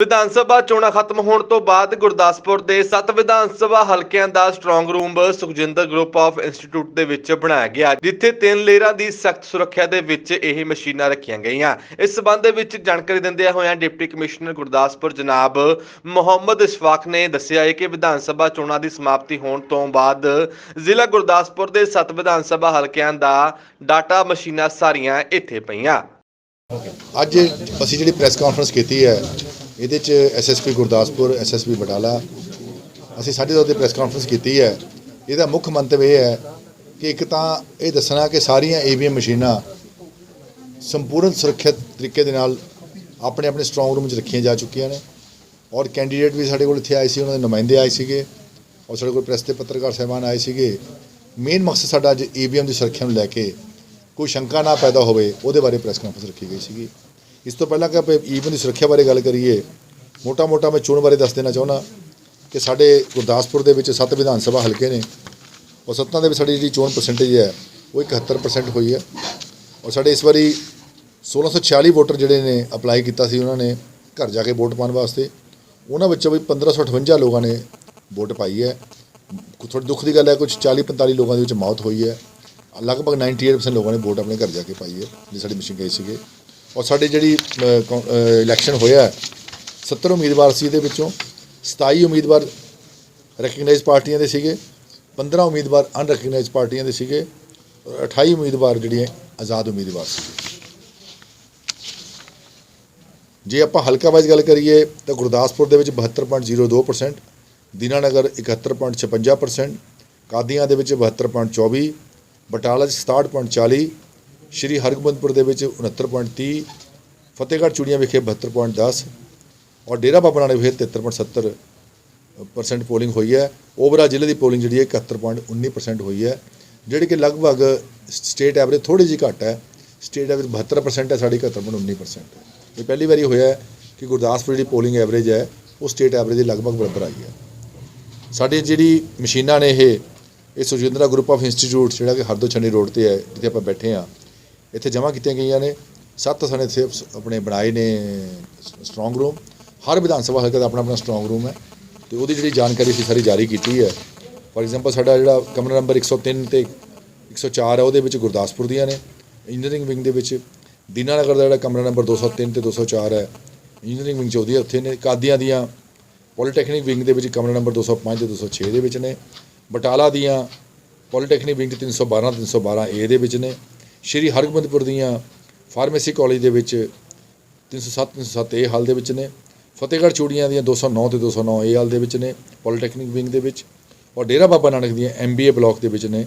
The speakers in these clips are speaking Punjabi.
ਵਿਧਾਨ ਸਭਾ ਚੋਣਾਂ ਖਤਮ ਹੋਣ ਤੋਂ ਬਾਅਦ ਗੁਰਦਾਸਪੁਰ ਦੇ 7 ਵਿਧਾਨ ਸਭਾ ਹਲਕਿਆਂ ਦਾ strong room Sukhjinder group of institute ਦੇ ਵਿੱਚ ਬਣਾਇਆ ਗਿਆ, ਜਿੱਥੇ ਤਿੰਨ ਲੇਅਰਾਂ ਦੀ ਸਖਤ ਸੁਰੱਖਿਆ ਦੇ ਵਿੱਚ ਇਹ ਮਸ਼ੀਨਾਂ ਰੱਖੀਆਂ ਗਈਆਂ। ਇਸ ਸਬੰਧ ਦੇ ਵਿੱਚ ਜਾਣਕਾਰੀ ਦਿੰਦਿਆਂ ਹੋਇਆਂ ਡਿਪਟੀ ਕਮਿਸ਼ਨਰ ਗੁਰਦਾਸਪੁਰ ਜਨਾਬ ਮੁਹੰਮਦ ਇਸ਼ਫਾਕ ਨੇ ਦੱਸਿਆ ਹੈ ਕਿ ਵਿਧਾਨ ਸਭਾ ਚੋਣਾਂ ਦੀ ਸਮਾਪਤੀ ਹੋਣ ਤੋਂ ਬਾਅਦ ਜ਼ਿਲ੍ਹਾ ਗੁਰਦਾਸਪੁਰ ਦੇ 7 ਵਿਧਾਨ ਸਭਾ ਹਲਕਿਆਂ ਦਾ ਡਾਟਾ ਮਸ਼ੀਨਾਂ ਸਾਰੀਆਂ ਇੱਥੇ ਪਈਆਂ। ਅੱਜ ਅਸੀਂ ਜਿਹੜੀ ਪ੍ਰੈਸ ਕਾਨਫਰੰਸ ਕੀਤੀ ਹੈ ਇਹਦੇ ਚ ਐਸਐਸਪੀ ਗੁਰਦਾਸਪੁਰ ਐਸਐਸਪੀ ਬਟਾਲਾ। ਅਸੀਂ ਸਾਡੇ ਤੌਰ ਤੇ ਪ੍ਰੈਸ ਕਾਨਫਰੰਸ ਕੀਤੀ ਹੈ। ਇਹਦਾ ਮੁੱਖ ਮੰਤਵ ਇਹ ਹੈ ਕਿ ਇੱਕ ਤਾਂ ਇਹ ਦੱਸਣਾ ਕਿ ਸਾਰੀਆਂ ਈਵੀਐਮ ਮਸ਼ੀਨਾਂ ਸੰਪੂਰਨ ਸੁਰੱਖਿਅਤ ਤਰੀਕੇ ਦੇ ਨਾਲ ਆਪਣੇ ਆਪਣੇ ਸਟਰੋਂਗ ਰੂਮ 'ਚ ਰੱਖੀਆਂ ਜਾ ਚੁੱਕੀਆਂ ਨੇ। ਔਰ ਕੈਂਡੀਡੇਟ ਵੀ ਸਾਡੇ ਕੋਲ ਇੱਥੇ ਆਏ ਸੀ, ਉਹਨਾਂ ਦੇ ਨੁਮਾਇੰਦੇ ਆਏ ਸੀਗੇ। ਔਰ ਸਾਡੇ ਕੋਲ ਪ੍ਰੈਸ ਤੇ ਪੱਤਰਕਾਰ ਸਹਿਬਾਨ ਆਏ ਸੀਗੇ। ਮੇਨ ਮਕਸਦ ਸਾਡਾ ਅੱਜ ਈਵੀਐਮ ਦੀ ਸੁਰੱਖਿਆ ਨੂੰ ਲੈ ਕੇ ਕੋਈ ਸ਼ੰਕਾ ਨਾ ਪੈਦਾ ਹੋਵੇ, ਉਹਦੇ ਬਾਰੇ ਪ੍ਰੈਸ ਕਾਨਫਰੰਸ ਰੱਖੀ ਗਈ ਸੀਗੀ। ਇਸ ਤੋਂ ਪਹਿਲਾਂ ਕਿ ਆਪਾਂ ਈਵਨ ਦੀ ਸੁਰੱਖਿਆ ਬਾਰੇ ਗੱਲ ਕਰੀਏ, ਮੋਟਾ-ਮੋਟਾ ਮੈਂ ਚੋਣ ਬਾਰੇ ਦੱਸ ਦੇਣਾ ਚਾਹੁੰਦਾ ਕਿ ਸਾਡੇ ਗੁਰਦਾਸਪੁਰ ਦੇ ਵਿੱਚ ਸੱਤ ਵਿਧਾਨ ਸਭਾ ਹਲਕੇ ਨੇ ਔਰ ਸੱਤਾਂ ਦੇ ਵਿੱਚ ਸਾਡੀ ਜਿਹੜੀ ਚੋਣ ਪਰਸੈਂਟੇਜ ਹੈ, ਉਹ 71% ਹੋਈ ਹੈ ਔਰ ਸਾਡੇ ਇਸ ਵਾਰੀ 1646 ਵੋਟਰ ਜਿਹੜੇ ਨੇ ਅਪਲਾਈ ਕੀਤਾ ਸੀ ਉਹਨਾਂ ਨੇ ਘਰ ਜਾ ਕੇ ਵੋਟ ਪਾਉਣ ਵਾਸਤੇ, ਉਹਨਾਂ ਵਿੱਚੋਂ ਵੀ 1558 ਲੋਕਾਂ ਨੇ ਵੋਟ ਪਾਈ ਹੈ। ਥੋੜੀ ਦੁੱਖ ਦੀ ਗੱਲ ਹੈ ਕੁਝ 40 45 ਲੋਕਾਂ ਦੇ ਵਿੱਚ ਮੌਤ ਹੋਈ ਹੈ। ਲਗਭਗ 98% ਲੋਕਾਂ ਨੇ ਵੋਟ ਆਪਣੇ ਘਰ ਜਾ ਕੇ ਪਾਈ ਹੈ, ਜਿਹੜੀ ਸਾਡੀ ਮਸ਼ੀਨ ਗਈ ਸੀਗੇ। ਔਰ ਸਾਡੇ ਜਿਹੜੀ ਇਲੈਕਸ਼ਨ ਹੋਇਆ ਹੈ, 70 ਉਮੀਦਵਾਰ ਸੀ ਇਹਦੇ ਵਿੱਚੋਂ 27 ਉਮੀਦਵਾਰ ਰੈਕਗਨਾਈਜ਼ ਪਾਰਟੀਆਂ ਦੇ ਸੀਗੇ 15 ਉਮੀਦਵਾਰ ਅਨਰੈਕਗਨਾਈਜ਼ ਪਾਰਟੀਆਂ ਦੇ ਸੀਗੇ ਔਰ 28 ਉਮੀਦਵਾਰ ਜਿਹੜੀਆਂ ਆਜ਼ਾਦ ਉਮੀਦਵਾਰ ਸੀ। ਜੇ ਆਪਾਂ ਹਲਕਾ ਵਾਈਜ਼ ਗੱਲ ਕਰੀਏ ਤਾਂ ਗੁਰਦਾਸਪੁਰ ਦੇ ਵਿੱਚ 72.02% ਦੀਨਾਨਗਰ 71.56% ਕਾਦੀਆਂ ਦੇ ਵਿੱਚ 72.24 ਬਟਾਲਾ 'ਚ 67.40 ਸ਼੍ਰੀ ਹਰਗੋਬਿੰਦਪੁਰ ਦੇ ਵਿੱਚ 69.30 ਫਤਿਹਗੜ੍ਹ ਚੂੜੀਆਂ ਵਿਖੇ 72.10 ਔਰ ਡੇਰਾ ਬਾਬਾ ਨਾਨਕ ਵਿਖੇ 73.70 ਪਰਸੈਂਟ ਪੋਲਿੰਗ ਹੋਈ ਹੈ। ਓਵਰਆਲ ਜ਼ਿਲ੍ਹੇ ਦੀ ਪੋਲਿੰਗ ਜਿਹੜੀ ਹੈ 71.19% ਹੋਈ ਹੈ, ਜਿਹੜੀ ਕਿ ਲਗਭਗ ਸਟੇਟ ਐਵਰੇਜ ਥੋੜੀ ਜਿਹੀ ਘੱਟ ਹੈ। ਸਟੇਟ ਐਵਰੇਜ 72% ਹੈ, ਸਾਡੀ 71.19% ਹੈ। ਇਹ ਪਹਿਲੀ ਵਾਰੀ ਹੋਇਆ ਕਿ ਗੁਰਦਾਸਪੁਰ ਜਿਹੜੀ ਪੋਲਿੰਗ ਐਵਰੇਜ ਹੈ, ਉਹ ਸਟੇਟ ਐਵਰੇਜ ਦੇ ਲਗਭਗ ਬਰਾਬਰ ਆਈ ਹੈ। ਸਾਡੀ ਜਿਹੜੀ ਮਸ਼ੀਨਾਂ ਨੇ ਇਹ ਇਹ ਸੁਜਿੰਦਰਾ ਗਰੁੱਪ ਆਫ ਇੰਸਟੀਚਿਊਟ ਜਿਹੜਾ ਕਿ ਹਰਦੋ ਛੰਨੀ ਰੋਡ ਤੇ ਹੈ, ਜਿੱਥੇ ਆਪਾਂ ਬੈਠੇ ਆ ਇੱਥੇ ਜਮ੍ਹਾਂ ਕੀਤੀਆਂ ਗਈਆਂ ਨੇ। ਸੱਤ ਸਾਨੇ ਇੱਥੇ ਆਪਣੇ ਬਣਾਏ ਨੇ ਸਟਰੋਂਗ ਰੂਮ ਹਰ ਵਿਧਾਨ ਸਭਾ ਹਲਕੇ ਦਾ ਆਪਣਾ ਆਪਣਾ ਸਟਰੋਂਗ ਰੂਮ ਹੈ। ਤੇ ਉਹਦੀ ਜਿਹੜੀ ਜਾਣਕਾਰੀ ਅਸੀਂ ਸਾਰੀ ਜਾਰੀ ਕੀਤੀ ਹੈ। ਫੋਰ ਐਗਜ਼ਾਮਪਲ ਸਾਡਾ ਜਿਹੜਾ ਕਮਰਾ ਨੰਬਰ 103 ਤੇ 104 ਹੈ, ਉਹਦੇ ਵਿੱਚ ਗੁਰਦਾਸਪੁਰ ਦੀਆਂ ਨੇ। ਇੰਜੀਨੀਅਰਿੰਗ ਵਿੰਗ ਦੇ ਵਿੱਚ ਦੀਨਾਨਗਰ ਦਾ ਜਿਹੜਾ ਕਮਰਾ ਨੰਬਰ 203 ਤੇ 204 ਹੈ। ਇੰਜੀਨੀਅਰਿੰਗ ਵਿੰਗ ਚ ਉਹਦੀ ਉੱਥੇ ਨੇ। ਕਾਦੀਆਂ ਦੀਆਂ ਪੋਲੀਟੈਕਨਿਕ ਵਿੰਗ ਦੇ ਵਿੱਚ ਕਮਰਾ ਨੰਬਰ 205 ਤੇ 206 ਦੇ ਵਿੱਚ ਨੇ। ਬਟਾਲਾ ਦੀਆਂ ਪੋਲੀਟੈਕਨਿਕ ਵਿੰਗ 312 312 ਏ ਦੇ ਵਿੱਚ ਨੇ। ਸ਼੍ਰੀ ਹਰਗੋਬਿੰਦਪੁਰ ਦੀਆਂ ਫਾਰਮੇਸੀ ਕਾਲਜ ਦੇ ਵਿੱਚ 307 307 ਏ ਹਾਲ ਦੇ ਵਿੱਚ ਨੇ। ਫਤਿਹਗੜ੍ਹ ਚੂੜੀਆਂ ਦੀਆਂ 209 ਤੇ 209 ਏ ਹਾਲ ਦੇ ਵਿੱਚ ਨੇ, ਪੋਲੀਟੈਕਨਿਕ ਵਿੰਗ ਦੇ ਵਿੱਚ ਔਰ ਡੇਰਾ ਬਾਬਾ ਨਾਨਕ ਦੀਆਂ ਐਮਬੀਏ ਬਲਾਕ ਦੇ ਵਿੱਚ ਨੇ।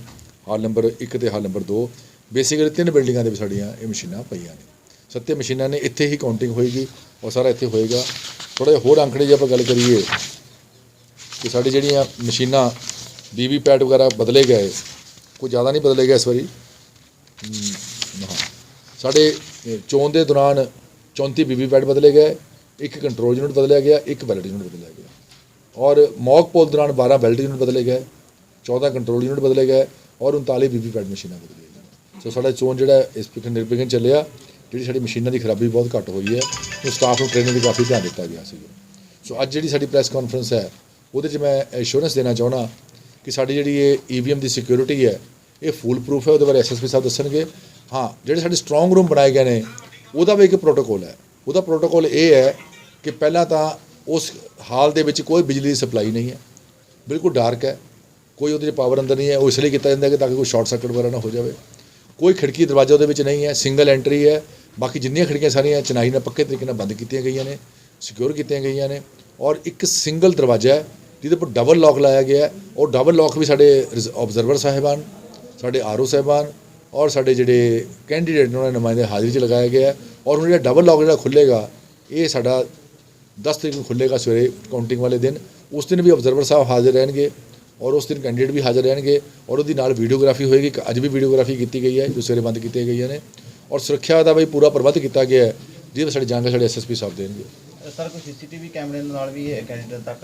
ਹਾਲ ਨੰਬਰ 1 ਤੇ ਹਾਲ ਨੰਬਰ 2 ਬੇਸਿਕਲੀ ਤਿੰਨ ਬਿਲਡਿੰਗਾਂ ਦੇ ਵਿੱਚ ਸਾਡੀਆਂ ਇਹ ਮਸ਼ੀਨਾਂ ਪਈਆਂ ਨੇ। ਸੱਤੇ ਮਸ਼ੀਨਾਂ ਨੇ, ਇੱਥੇ ਹੀ ਕਾਊਂਟਿੰਗ ਹੋਏਗੀ ਔਰ ਸਾਰਾ ਇੱਥੇ ਹੋਏਗਾ। ਥੋੜਾ ਜਿਹਾ ਹੋਰ ਅੰਕੜੇ ਜੇ ਆਪਾਂ ਗੱਲ ਕਰੀਏ ਕਿ ਸਾਡੀ ਜਿਹੜੀਆਂ ਮਸ਼ੀਨਾਂ ਵੀਵੀ ਪੈਡ ਵਗੈਰਾ ਬਦਲੇ ਗਏ, ਕੋਈ ਜ਼ਿਆਦਾ ਨਹੀਂ ਬਦਲੇ ਗਏ ਇਸ ਵਾਰੀ। ਸਾਡੇ ਚੋਣ ਦੇ ਦੌਰਾਨ 34 ਵੀਵੀ ਪੈਡ ਬਦਲੇ ਗਏ, ਇੱਕ ਕੰਟਰੋਲ ਯੂਨਿਟ ਬਦਲਿਆ ਗਿਆ, ਇੱਕ ਬੈਲਟ ਯੂਨਿਟ ਬਦਲਿਆ ਗਿਆ। ਔਰ ਮੌਕ ਪੋਲ ਦੌਰਾਨ 12 ਬੈਲਟ ਯੂਨਿਟ ਬਦਲੇ ਗਏ 14 ਕੰਟਰੋਲ ਯੂਨਿਟ ਬਦਲੇ ਗਏ ਔਰ 39 ਵੀਵੀ ਪੈਡ ਮਸ਼ੀਨਾਂ ਬਦਲੀਆਂ ਗਈਆਂ। ਸੋ ਸਾਡਾ ਚੋਣ ਜਿਹੜਾ ਇਸ ਪਿਕ ਨਿਰਵਿਘਨ ਚੱਲਿਆ, ਜਿਹੜੀ ਸਾਡੀ ਮਸ਼ੀਨਾਂ ਦੀ ਖਰਾਬੀ ਬਹੁਤ ਘੱਟ ਹੋਈ ਹੈ ਉਹ ਸਟਾਫ ਨੂੰ ਟ੍ਰੇਨਿੰਗ ਦੀ ਕਾਫੀ ਧਿਆਨ ਦਿੱਤਾ ਗਿਆ ਸੀ ਸੋ ਅੱਜ ਜਿਹੜੀ ਸਾਡੀ ਪ੍ਰੈਸ ਕਾਨਫਰੰਸ ਹੈ, ਉਹਦੇ 'ਚ ਮੈਂ ਐਸ਼ੋਰੈਂਸ ਦੇਣਾ ਚਾਹੁੰਦਾ ਕਿ ਸਾਡੀ ਜਿਹੜੀ ਇਹ ਈਵੀਐਮ ਦੀ ਸਿਕਿਉਰਿਟੀ ਹੈ, ਇਹ ਫੂਲ ਪ੍ਰੂਫ ਹੈ, ਉਹਦੇ ਬਾਰੇ ਐਸਐਸਪੀ ਸਾਹਿਬ ਦੱਸਣਗੇ। ਹਾਂ, ਜਿਹੜੇ ਸਾਡੇ ਸਟਰੋਂਗ ਰੂਮ ਬਣਾਏ ਗਏ ਨੇ, ਉਹਦਾ ਵੀ ਇੱਕ ਪ੍ਰੋਟੋਕੋਲ ਹੈ। ਉਹਦਾ ਪ੍ਰੋਟੋਕੋਲ ਇਹ ਹੈ ਕਿ ਪਹਿਲਾਂ ਤਾਂ ਉਸ ਹਾਲ ਦੇ ਵਿੱਚ ਕੋਈ ਬਿਜਲੀ ਦੀ ਸਪਲਾਈ ਨਹੀਂ ਹੈ। ਬਿਲਕੁਲ ਡਾਰਕ ਹੈ। ਕੋਈ ਉਹਦੇ 'ਚ ਪਾਵਰ ਅੰਦਰ ਨਹੀਂ ਹੈ। ਉਹ ਇਸ ਲਈ ਕੀਤਾ ਜਾਂਦਾ ਕਿ ਤਾਂ ਕਿ ਕੋਈ ਸ਼ਾਰਟ ਸਰਕਟ ਵਗੈਰਾ ਨਾ ਹੋ ਜਾਵੇ। ਕੋਈ ਖਿੜਕੀ ਦਰਵਾਜ਼ਾ ਉਹਦੇ ਵਿੱਚ ਨਹੀਂ ਹੈ। ਸਿੰਗਲ ਐਂਟਰੀ ਹੈ। ਬਾਕੀ ਜਿੰਨੀਆਂ ਖਿੜਕੀਆਂ ਸਾਰੀਆਂ ਚਨਾਈ ਨਾਲ ਪੱਕੇ ਤਰੀਕੇ ਨਾਲ ਬੰਦ ਕੀਤੀਆਂ ਗਈਆਂ ਨੇ ਸਿਕਿਉਰ ਕੀਤੀਆਂ ਗਈਆਂ ਨੇ। ਔਰ ਇੱਕ ਸਿੰਗਲ ਦਰਵਾਜ਼ਾ ਹੈ, ਜਿਹਦੇ ਉੱਪਰ ਡਬਲ ਲੌਕ ਲਾਇਆ ਗਿਆ ਹੈ। ਉਹ ਡਬਲ ਲੌਕ ਵੀ ਸਾਡੇ ਆਬਜ਼ਰਵਰ ਸਾਹਿਬਾਨ, ਸਾਡੇ ਆਰਓ ਸਾਹਿਬਾਨ ਔਰ ਸਾਡੇ ਜਿਹੜੇ ਕੈਂਡੀਡੇਟ ਨੇ, ਉਹਨਾਂ ਦੇ ਨੁਮਾਇੰਦੇ ਹਾਜ਼ਰੀ 'ਚ ਲਗਾਇਆ ਗਿਆ ਔਰ ਹੁਣ ਜਿਹੜਾ ਡਬਲ ਲੌਕ ਜਿਹੜਾ ਖੁੱਲੇਗਾ ਇਹ ਸਾਡਾ 10 ਤਰੀਕ ਨੂੰ ਖੁੱਲੇਗਾ ਸਵੇਰੇ ਕਾਊਂਟਿੰਗ ਵਾਲੇ ਦਿਨ। ਉਸ ਦਿਨ ਵੀ ਆਬਜ਼ਰਵਰ ਸਾਹਿਬ ਹਾਜ਼ਰ ਰਹਿਣਗੇ ਔਰ ਉਸ ਦਿਨ ਕੈਂਡੀਡੇਟ ਵੀ ਹਾਜ਼ਰ ਰਹਿਣਗੇ ਔਰ ਉਹਦੀ ਨਾਲ ਵੀਡੀਓਗ੍ਰਾਫੀ ਹੋਏਗੀ। ਇੱਕ ਅੱਜ ਵੀ ਵੀਡੀਓਗ੍ਰਾਫੀ ਕੀਤੀ ਗਈ ਹੈ, ਜੋ ਸਵੇਰੇ ਬੰਦ ਕੀਤੀਆਂ ਗਈਆਂ ਨੇ। ਔਰ ਸੁਰੱਖਿਆ ਦਾ ਵੀ ਪੂਰਾ ਪ੍ਰਬੰਧ ਕੀਤਾ ਗਿਆ ਹੈ, ਜਿਹਦੇ ਸਾਡੇ ਜਾਣਕਾਰੀ ਸਾਡੇ ਐਸਐਸਪੀ ਸਾਹਿਬ ਦੇਣਗੇ। ਸਰ ਕੋਈ ਸੀਸੀਟੀਵੀ ਕੈਮਰੇ ਨਾਲ ਵੀ ਇਹ ਕੈਂਡੀਡੇਟ ਤੱਕ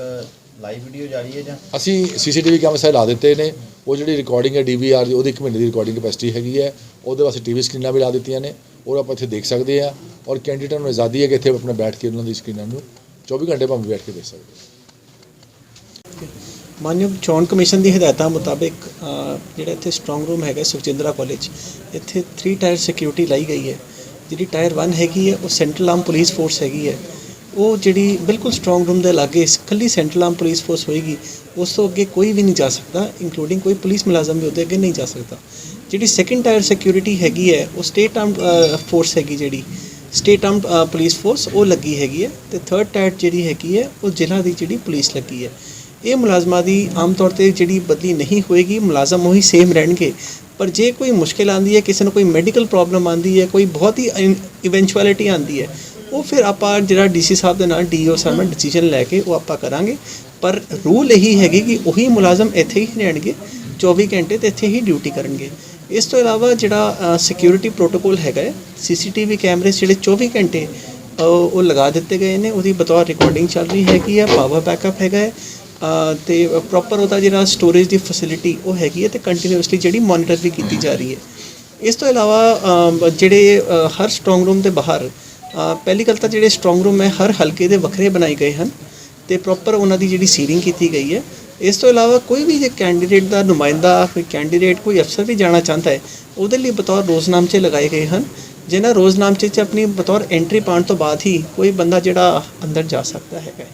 ਲਾਈਵ ਵੀਡੀਓ ਜਾਰੀ ਹੈ ਜਾਂ? ਅਸੀਂ ਸੀਸੀਟੀਵੀ ਕੈਮਰੇ ਸਾਰੇ ਲਾ ਦਿੱਤੇ ਨੇ। ਉਹ ਜਿਹੜੀ ਰਿਕਾਰਡਿੰਗ ਹੈ ਡੀਵੀਆਰ ਦੀ ਉਹਦੀ ਇੱਕ ਮਹੀਨੇ ਦੀ ਰਿਕਾਰਡਿੰਗ ਕੈਪੈਸਿਟੀ ਹੈਗੀ ਹੈ। ਉਹਦੇ ਵਾਸਤੇ ਟੀਵੀ ਸਕਰੀਨਾਂ ਵੀ ਲਾ ਦਿੱਤੀਆਂ ਨੇ ਉਹ ਆਪਾਂ ਇੱਥੇ ਦੇਖ ਸਕਦੇ ਆ ਔਰ ਕੈਂਡੀਡੇਟਾਂ ਨੂੰ ਆਜ਼ਾਦੀ ਹੈ ਕਿ ਇੱਥੇ ਆਪਣੇ ਬੈਠ ਕੇ ਉਹਨਾਂ ਦੀ ਸਕਰੀਨਾਂ ਨੂੰ 24 ਘੰਟੇ ਭਾਵੇਂ ਬੈਠ ਕੇ ਦੇਖ ਸਕਦੇ ਹੋ। ਮਾਨਯੋਗ ਚੋਣ ਕਮਿਸ਼ਨ ਦੀ ਹਦਾਇਤਾਂ ਮੁਤਾਬਿਕ ਜਿਹੜਾ ਇੱਥੇ ਸਟਰੋਂਗ ਰੂਮ ਹੈਗਾ ਸੁਖਜਿੰਦਰਾ ਕਾਲਜ ਇੱਥੇ 3 ਟਾਇਰ ਸਿਕਿਉਰਿਟੀ ਲਾਈ ਗਈ ਹੈ। ਜਿਹੜੀ ਟਾਇਰ 1 ਹੈਗੀ ਹੈ ਉਹ ਸੈਂਟਰਲ ਆਰਮ ਪੁਲਿਸ ਫੋਰਸ ਹੈਗੀ ਹੈ। ਉਹ ਜਿਹੜੀ ਬਿਲਕੁਲ ਸਟਰੋਂਗ ਰੂਮ ਦੇ ਲਾਗੇ ਇਕੱਲੀ ਸੈਂਟਰਲ ਆਰਮ ਪੁਲਿਸ ਫੋਰਸ ਹੋਏਗੀ, ਉਸ ਤੋਂ ਅੱਗੇ ਕੋਈ ਵੀ ਨਹੀਂ ਜਾ ਸਕਦਾ ਇਨਕਲੂਡਿੰਗ ਕੋਈ ਪੁਲਿਸ ਮੁਲਾਜ਼ਮ ਵੀ ਉਹਦੇ ਅੱਗੇ ਨਹੀਂ ਜਾ ਸਕਦਾ। ਜਿਹੜੀ ਸੈਕੰਡ ਟਾਇਰ ਸਿਕਿਉਰਿਟੀ ਹੈਗੀ ਹੈ, ਉਹ ਸਟੇਟ ਆਰਮ ਫੋਰਸ ਹੈਗੀ ਜਿਹੜੀ ਸਟੇਟ ਆਰਮ ਪੁਲਿਸ ਫੋਰਸ ਉਹ ਲੱਗੀ ਹੈਗੀ ਹੈ ਤੇ ਥਰਡ ਟਾਇਰ ਜਿਹੜੀ ਹੈਗੀ ਹੈ, ਉਹ ਜ਼ਿਲ੍ਹਾ ਦੀ ਜਿਹੜੀ ਪੁਲਿਸ ਲੱਗੀ ਹੈ। ਇਹ ਮੁਲਾਜ਼ਮਾਂ ਦੀ ਆਮ ਤੌਰ ਤੇ ਜਿਹੜੀ ਬਦਲੀ ਨਹੀਂ ਹੋਏਗੀ, ਮੁਲਾਜ਼ਮ ਉਹੀ ਸੇਮ ਰਹਿਣਗੇ। ਪਰ ਜੇ ਕੋਈ ਮੁਸ਼ਕਿਲ ਆਂਦੀ ਹੈ, ਕਿਸੇ ਨੂੰ ਕੋਈ ਮੈਡੀਕਲ ਪ੍ਰੋਬਲਮ ਆਂਦੀ ਹੈ, ਕੋਈ ਬਹੁਤ ਹੀ ਇਵੈਂਚੁਅਲਿਟੀ ਆਂਦੀ ਹੈ ਉਹ ਫਿਰ ਆਪਾਂ ਜਿਹੜਾ ਡੀਸੀ ਸਾਹਿਬ ਦੇ ਨਾਲ ਡੀਓ ਸਾਹਿਬ ਨਾਲ ਡਿਸੀਜਨ ਲੈ ਕੇ ਉਹ ਆਪਾਂ ਕਰਾਂਗੇ। ਪਰ ਰੂਲ ਇਹੀ ਹੈਗੀ ਕਿ ਉਹੀ ਮੁਲਾਜ਼ਮ ਇੱਥੇ ਹੀ ਰਹਿਣਗੇ 24 ਘੰਟੇ ਤੇ ਇੱਥੇ ਹੀ ਡਿਊਟੀ ਕਰਨਗੇ। ਇਸ ਤੋਂ ਇਲਾਵਾ ਜਿਹੜਾ ਸਿਕਿਉਰਿਟੀ ਪ੍ਰੋਟੋਕੋਲ ਹੈਗਾ ਹੈ ਸੀਸੀਟੀਵੀ ਕੈਮਰੇ ਜਿਹੜੇ 24 ਘੰਟੇ ਉਹ ਲਗਾ ਦਿੱਤੇ ਗਏ ਨੇ। ਉਹਦੀ ਬਤੌਰ ਰਿਕਾਰਡਿੰਗ ਚੱਲ ਰਹੀ ਹੈਗੀ ਹੈ ਪਾਵਰ ਬੈਕਅਪ ਹੈਗਾ ਹੈ ਅ, ਤੇ ਪ੍ਰੋਪਰ ਉਹਦਾ ਜਿਹੜਾ ਸਟੋਰੇਜ ਦੀ ਫੈਸਿਲਿਟੀ ਉਹ ਹੈਗੀ ਹੈ ਤੇ ਕੰਟੀਨਿਊਸਲੀ ਜਿਹੜੀ ਮੋਨੀਟਰ ਵੀ ਕੀਤੀ ਜਾ ਰਹੀ ਹੈ। ਇਸ ਤੋਂ ਇਲਾਵਾ ਜਿਹੜੇ ਹਰ ਸਟਰੋਂਗ ਰੂਮ ਦੇ ਬਾਹਰ ਪਹਿਲੀ ਗੱਲ ਤਾਂ ਜਿਹੜੇ ਸਟਰੋਂਗ ਰੂਮ ਹੈ, ਹਰ ਹਲਕੇ ਦੇ ਵੱਖਰੇ ਬਣਾਏ ਗਏ ਹਨ ਤੇ ਪ੍ਰੋਪਰ ਉਹਨਾਂ ਦੀ ਜਿਹੜੀ ਸੀਲਿੰਗ ਕੀਤੀ ਗਈ ਹੈ। ਇਸ ਤੋਂ ਇਲਾਵਾ ਕੋਈ ਵੀ ਜੇ ਕੈਂਡੀਡੇਟ ਦਾ ਨੁਮਾਇੰਦਾ, ਕੋਈ ਕੈਂਡੀਡੇਟ ਕੋਈ ਅਫਸਰ ਵੀ ਜਾਣਾ ਚਾਹੁੰਦਾ ਹੈ, ਉਹਦੇ ਲਈ ਬਤੌਰ ਰੋਜ਼ਨਾਮਚੇ ਲਗਾਏ ਗਏ ਹਨ। ਜਿਨ੍ਹਾਂ ਰੋਜ਼ਨਾਮਚੇ 'ਚ ਆਪਣੀ ਬਤੌਰ ਐਂਟਰੀ ਪਾਉਣ ਤੋਂ ਬਾਅਦ ਹੀ ਕੋਈ ਬੰਦਾ ਜਿਹੜਾ ਅੰਦਰ ਜਾ ਸਕਦਾ ਹੈਗਾ ਹੈ।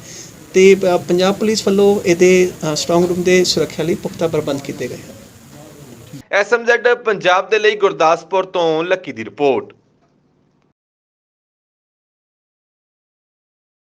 ਤੇ ਪੰਜਾਬ ਪੁਲਿਸ ਵੱਲੋਂ ਇਹਦੇ ਸਟਰੋਂਗ ਰੂਮ ਦੇ ਸੁਰੱਖਿਆ ਲਈ ਪੁਖਤਾ ਪ੍ਰਬੰਧ ਕੀਤੇ ਗਏ ਹਨ। ਐਸਐਮਜ਼ੈਡ ਪੰਜਾਬ ਦੇ ਲਈ ਗੁਰਦਾਸਪੁਰ ਤੋਂ ਲੱਕੀ ਦੀ ਰਿਪੋਰਟ।